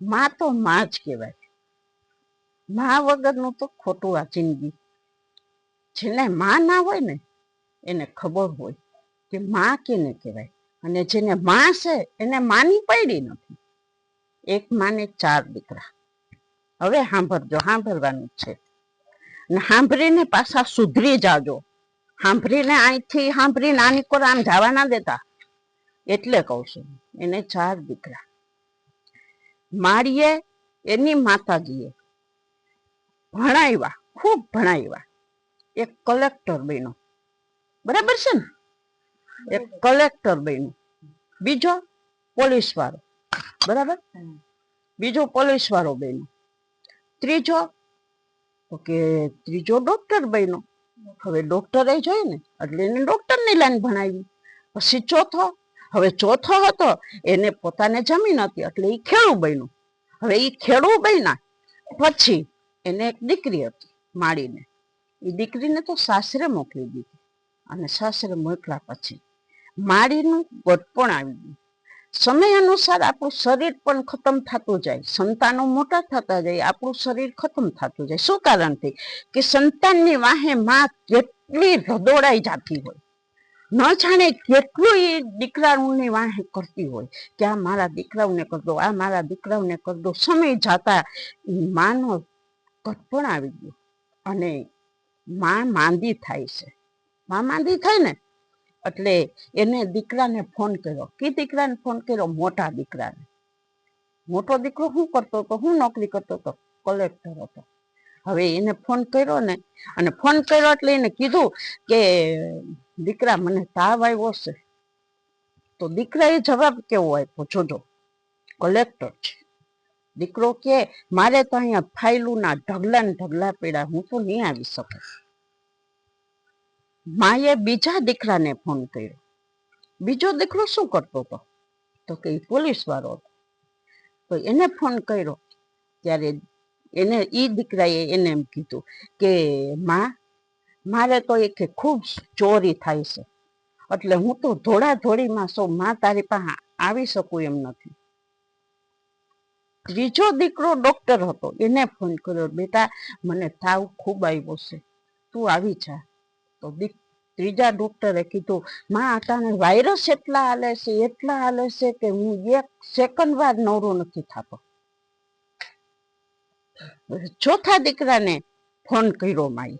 માં તો માં જ કહેવાય. માં વગરનું તો ખોટું આ જિંદગી. જેને માં ના હોય ને, એને ખબર હોય કે માં કેને કહેવાય. અને જેને માં છે, એને માની પડી નથી. એક માને ચાર દીકરા. હવે સાંભળજો, સાંભળવાનું છે. ને સાંભળીને પાછા સુધરી જાજો. સાંભળીને અહીંથી સાંભળીને આની કોર આમ જવા ના દેતા. એટલે કહું છું, એને ચાર દીકરા. માળીએ એની માતાજીએ ભણાવ્યા ખૂબ ભણાવ્યા એક કલેક્ટર બન્યો. બરાબર છે ને? એક કલેક્ટર બન્યો. બીજો પોલીસ વાળો બરાબર? બીજો પોલીસ વાળો બન્યો. ત્રીજો તો કે ત્રીજો ડોક્ટર બન્યો. હવે ડોક્ટર એ જોઈએ ને, એટલે એને ડોક્ટરની લાઈન ભણાવી. પછી ચોથો હવે ચોથો હતો, એને પોતાને જમીન હતી એટલે એ ખેડૂ બન્યું. હવે એ ખેડૂ બન્યા, પછી એને એક દીકરી હતી માળીને એ દીકરીને તો સાસરે મોકલી દીધી, અને સાસરે મોકલા પછી માળીનું ગોટપણ આવી ગયું. સમય અનુસાર આપણું શરીર પણ ખતમ થતું જાય, સંતાનો મોટા થતા જાય, આપણું શરીર ખતમ થતું જાય. શું કારણથી? કે સંતાનની વાહે માં કેટલી રદોડાઈ જાતી હોય. ન જાણે કેટલું એ દીકરાઓની વાહે કરતી હોય. કે આ મારા દીકરાઓને કર દો, આ મારા દીકરાઓને કર દો. સમય જતા માનો કટપણ આવી ગયો અને માં માંદી થાય છે. માં માંદી થાય ને? એટલે એને દીકરાને ફોન કર્યો. કે દીકરાને ફોન કર્યો? મોટા દીકરાને. મોટો દીકરો શું કરતો હતો? હું નોકરી કરતો હતો? કલેક્ટર હતો. હવે એને ફોન કર્યો ને, અને ફોન કર્યો એટલે એને કીધું કે દીકરા મને તાવ આવ્યો છે, તો દીકરાએ જવાબ કેવો આપ્યો? જોજો કલેક્ટર છે. દીકરો કે, મારે તો અહીંયા ફાઇલુના ઢગલા ને ઢગલા પીડા હું તો નહીં આવી શકું. માએ બીજા દીકરાને ફોન કર્યો. બીજો દીકરો શું કરતો હતો? તો કે પોલીસ વાળો હતો. તો એને ફોન કર્યો. ત્યારે એને એ દીકરાએ એને એમ કીધું કે, માં મારે તો એક ખૂબ ચોરી થાય છે. એટલે હું તો ધોળા ધોળીમાં સૌ માં તારી પાસે આવી શકું એમ નથી. ત્રીજો દીકરો ડોક્ટર હતો, એને ફોન કર્યો, બેટા, મને તાવ ખૂબ આવ્યો છે. તું આવી જા. તો ત્રીજા ડોક્ટરે કીધું, માં આટાને વાયરસ એટલા હાલે છે, એટલા હાલે છે કે હું એક સેકન્ડ વાર નવરો નથી થતો. ચોથા દીકરાને ફોન કર્યો માએ.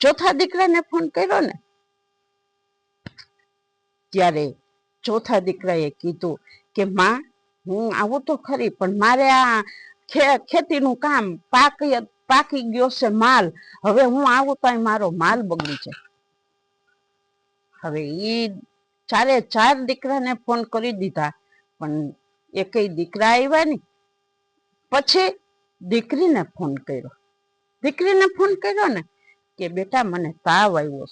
ચોથા દીકરાને ફોન કર્યો ને, ત્યારે ચોથા દીકરાએ કીધું કે, માં, હું આવું તો ખરી, પણ મારે આ ખેતીનું કામ પાકી પાકી ગયો છે માલ. હવે હું આવું તો મારો માલ બગડી છે હવે એ ચારે ચાર દીકરાને ફોન કરી દીધા, પણ એકેય દીકરા આવ્યા ને પછી દીકરીને ફોન કર્યો. દીકરીને ફોન કર્યો ને કે બેટા મને તાવ આવ્યો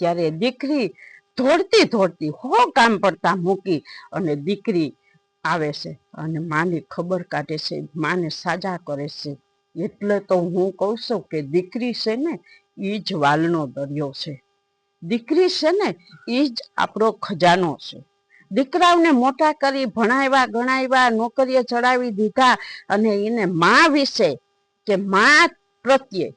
ત્યારે દીકરી ધોડતી ધોડતી હો કામ પડતા મૂકી અને દીકરી આવે છે અને માની ખબર કાઢે છે, માને સાજા કરે છે. એટલે તો હું કહું છું કે દીકરી છે ને એ જ વાલનો દરિયો છે. દીકરી છે ને એ જ આપણો ખજાનો છે. દીકરાઓને મોટા કરી ભણાવ્યા, ગણાવ્યા, નોકરીએ ચડાવી દીધા અને એને મા વિશે કે મા પ્રત્યે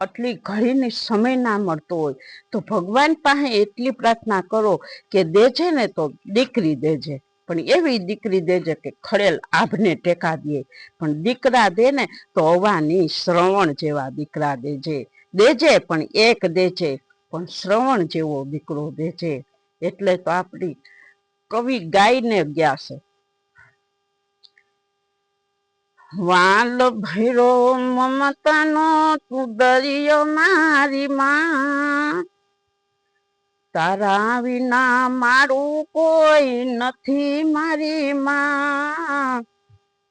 આટલી ઘડીની સમય ના મળતો હોય, તો ભગવાન પાસે એટલી પ્રાર્થના કરો કે દેજે ને તો દીકરી દેજે. પણ એવી દીકરી દેજે કે ખડેલ આભને ટેકા દે. પણ દીકરા દે ને તો અવાની શ્રવણ જેવા દીકરા દેજે. દેજે પણ એક દેજે, પણ શ્રવણ જેવો દીકરો દેજે. એટલે તો આપણી કવિ ગાઈને ગયા છે વાલ ભૈરો મમતાનો તું દરિયો મારી માં. તારા વિના મારું કોઈ નથી મારી માં.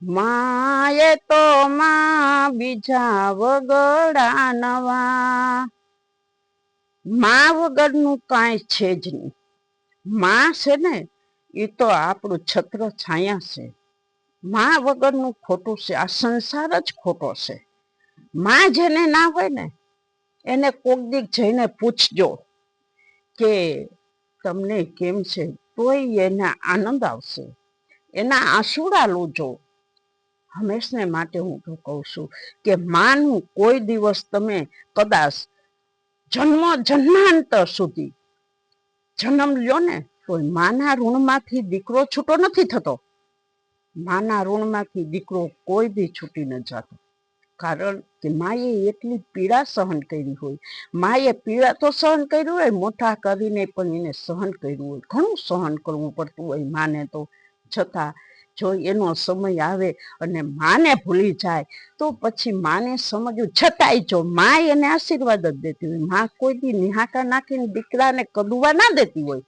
માએ તો માં બીજા વગડા નવા. માં વગરનું કાંઈ છે જ નહીં. માં છે ને એ તો આપણું છત્ર છાયા છે. માં વગરનું ખોટું છે, આ સંસાર જ ખોટો છે. માં જેને ના હોય ને, એને કોક દીક જઈને પૂછજો કે તમને કેમ છે, તોય એને આનંદ આવશે. એના આંસુડા લોજો. હંમેશને માટે હું તો કહું છું કે માનું કોઈ દિવસ તમે કદાચ જન્મ, જન્માંતર સુધી જન્મ લ્યો ને તો માના ઋણમાંથી દીકરો છૂટો નથી થતો. માના ઋણમાંથી દીકરો કોઈ બી છૂટી ન જતો. કારણ કે માએ એટલી પીડા સહન કરી હોય. માએ પીડા તો સહન કરી હોય મોટા કરીને પણ એને સહન કર્યું હોય. ઘણું સહન કરવું પડતું હોય માને તો. છતાં જો એનો સમય આવે અને માને ભૂલી જાય, તો પછી માને સમજવું. છતાંય જો મા એને આશીર્વાદ જ દેતી હોય. મા કોઈ દી નિહાકા નાખીને દીકરાને કદુવા ના દેતી હોય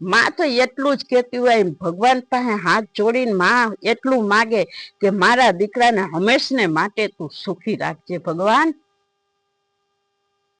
માં તો એટલું જ કહેતી હોય ભગવાન પાસે હાથ જોડીને માં એટલું માગે કે મારા દીકરાને હંમેશને માટે તું સુખી રાખજે ભગવાન.